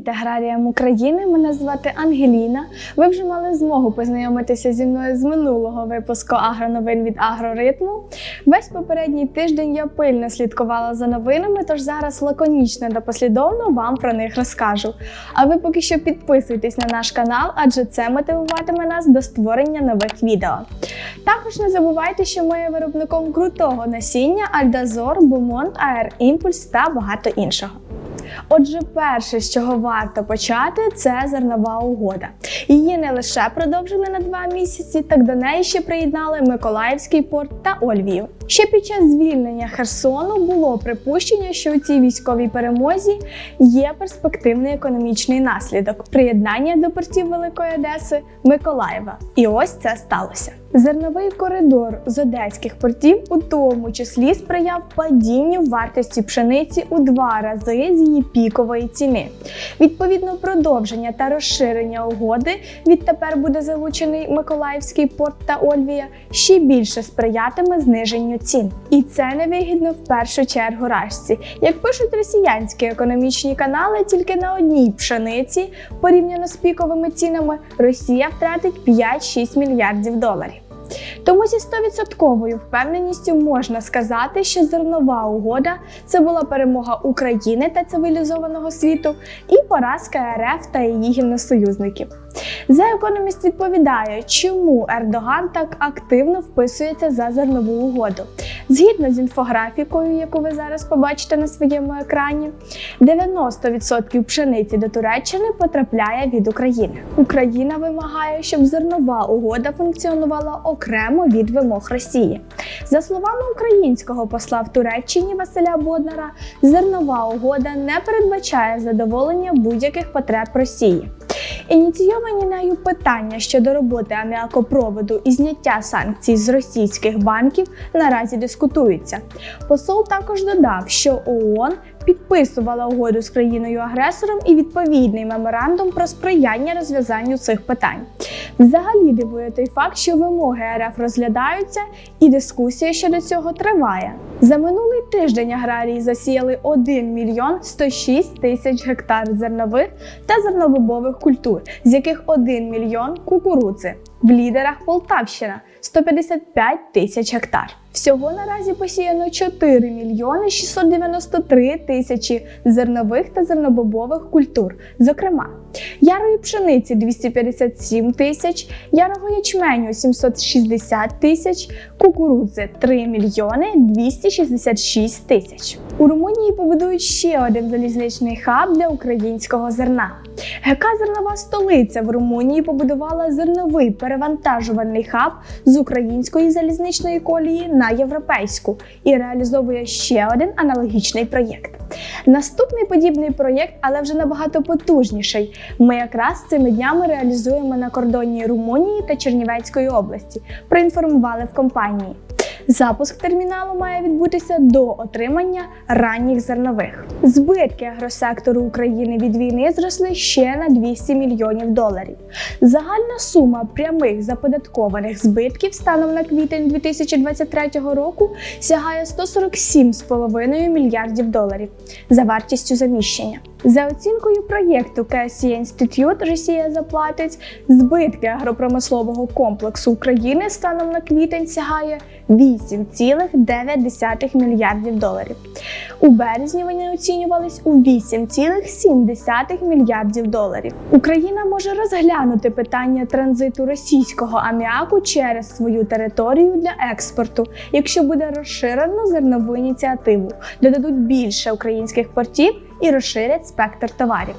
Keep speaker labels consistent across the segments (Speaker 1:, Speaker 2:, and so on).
Speaker 1: Привіт, аграріям України! Мене звати Ангеліна. Ви вже мали змогу познайомитися зі мною з минулого випуску агроновин від агроритму. Весь попередній тиждень я пильно слідкувала за новинами, тож зараз лаконічно та послідовно вам про них розкажу. А ви поки що підписуйтесь на наш канал, адже це мотивуватиме нас до створення нових відео. Також не забувайте, що ми є виробником крутого насіння Альдазор, Бумонт, Аер Імпульс та багато іншого. Отже, перше, з чого варто почати, це зернова угода. Її не лише продовжили на два місяці, так до неї ще приєднали Миколаївський порт та Ольвію. Ще під час звільнення Херсону було припущення, що у цій військовій перемозі є перспективний економічний наслідок приєднання до портів Великої Одеси Миколаєва. І ось це сталося. Зерновий коридор з одеських портів у тому числі сприяв падінню вартості пшениці у два рази з її пікової ціни. Відповідно, продовження та розширення угоди відтепер буде залучений Миколаївський порт та Ольвія ще більше сприятиме зниженню цін. І це невигідно в першу чергу рашці. Як пишуть росіянські економічні канали, тільки на одній пшениці порівняно з піковими цінами Росія втратить 5-6 мільярдів доларів. Тому зі 100% впевненістю можна сказати, що зернова угода це була перемога України та цивілізованого світу і поразка РФ та її гімносоюзників. The Economist відповідає, чому Ердоган так активно вписується за зернову угоду. Згідно з інфографікою, яку ви зараз побачите на своєму екрані, 90% пшениці до Туреччини потрапляє від України. Україна вимагає, щоб зернова угода функціонувала окремо від вимог Росії. За словами українського посла в Туреччині Василя Боднара, зернова угода не передбачає задоволення будь-яких потреб Росії. Ініційовані нею питання щодо роботи аміакопроводу і зняття санкцій з російських банків наразі дискутуються. Посол також додав, що ООН підписувала угоду з країною-агресором і відповідний меморандум про сприяння розв'язанню цих питань. Взагалі дивує той факт, що вимоги РФ розглядаються, і дискусія щодо цього триває. За минулий тиждень аграрії засіяли 1 мільйон 106 тисяч гектар зернових та зернобобових культур, з яких 1 мільйон кукурудзи. В лідерах Полтавщина 155 тисяч гектар. Всього наразі посіяно 4 мільйони 693 тисячі зернових та зернобобових культур, зокрема ярої пшениці 257 тисяч, ярого ячменю 760 тисяч, кукурудзи 3 мільйони 266 тисяч. У Румунії побудують ще один залізничний хаб для українського зерна. ГК Зернова столиця в Румунії побудувала зерновий перевантажувальний хаб з української залізничної колії на європейську і реалізовує ще один аналогічний проєкт. Наступний подібний проєкт, але вже набагато потужніший. Ми якраз цими днями реалізуємо на кордоні Румунії та Чернівецької області. Проінформували в компанії. Запуск терміналу має відбутися до отримання ранніх зернових. Збитки агросектору України від війни зросли ще на 200 мільйонів доларів. Загальна сума прямих заподаткованих збитків станом на квітень 2023 року сягає 147,5 мільярдів доларів за вартістю заміщення. За оцінкою проєкту KSE Institute, Росія заплатить збитки агропромислового комплексу України станом на квітень сягає 8,9 мільярдів доларів. У березні вони оцінювались у 8,7 мільярдів доларів. Україна може розглянути питання транзиту російського аміаку через свою територію для експорту, якщо буде розширено зернову ініціативу, додадуть більше українських портів і розширять спектр товарів.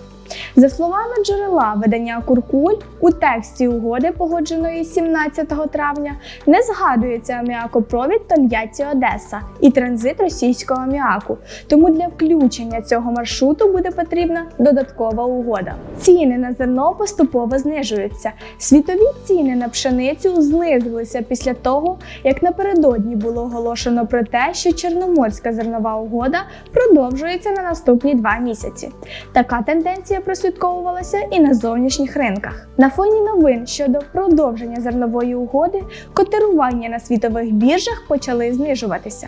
Speaker 1: За словами джерела видання Куркуль, у тексті угоди, погодженої 17 травня, не згадується аміакопровід Тольятті Одеса і транзит російського аміаку. Тому для включення цього маршруту буде потрібна додаткова угода. Ціни на зерно поступово знижуються. Світові ціни на пшеницю знизилися після того, як напередодні було оголошено про те, що Чорноморська зернова угода продовжується на наступні два місяці. Така тенденція прослідковувалася і на зовнішніх ринках. На фоні новин щодо продовження зернової угоди котирування на світових біржах почали знижуватися.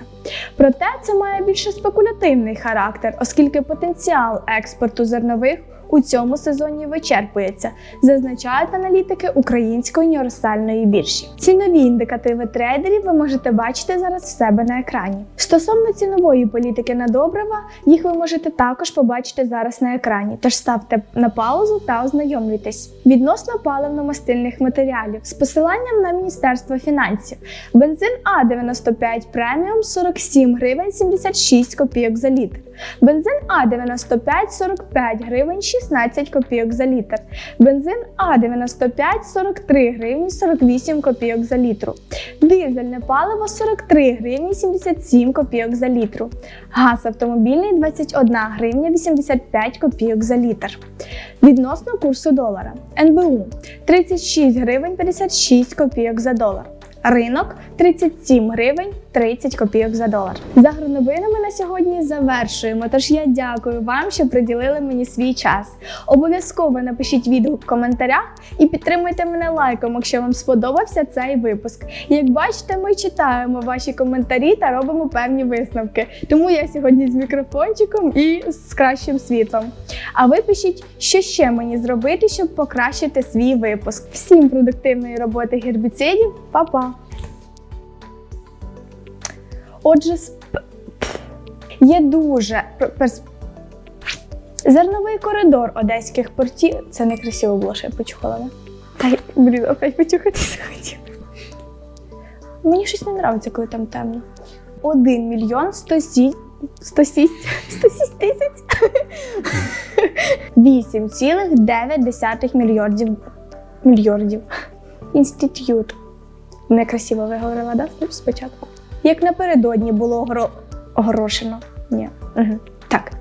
Speaker 1: Проте це має більше спекулятивний характер, оскільки потенціал експорту зернових у цьому сезоні вичерпується, зазначають аналітики української універсальної біржі. Цінові індикативи трейдерів ви можете бачити зараз в себе на екрані. Стосовно цінової політики на добрива, їх ви можете також побачити зараз на екрані. Тож ставте на паузу та ознайомлюйтесь. Відносно паливно-мастильних матеріалів з посиланням на Міністерство фінансів. Бензин А95 преміум 47 гривень 76 копійок за літр. Бензин А95 45 гривень 16 копійок за літр. Бензин А95 43 гривні 48 копійок за літру. Дизельне паливо 43 гривні 77 копійок за літру. Газ автомобільний 21 гривня 85 копійок за літр. Відносно курсу долара. НБУ 36 гривень 56 копійок за долар. Ринок 37 гривень 30 копійок за долар. За агроновинами на сьогодні завершуємо. Тож я дякую вам, що приділили мені свій час. Обов'язково напишіть відгук в коментарях і підтримуйте мене лайком, якщо вам сподобався цей випуск. Як бачите, ми читаємо ваші коментарі та робимо певні висновки. Тому я сьогодні з мікрофончиком і з кращим світлом. А ви пишіть, що ще мені зробити, щоб покращити свій випуск. Всім продуктивної роботи гербіцидів, Па-па! Отже, сп... є дуже перс... зерновий коридор одеських портів. Це не красиво було, що я почухала. Не? Та блін, опять почухати захотіла. Мені щось не подобається, коли там темно. 1 мільйон 106 106 106 тисяч 8,9 мільярдів мільярдів. Інститут. Некрасиво виговорила, да? Спочатку. Як напередодні було огро... огорошено. Ні. Угу. Так.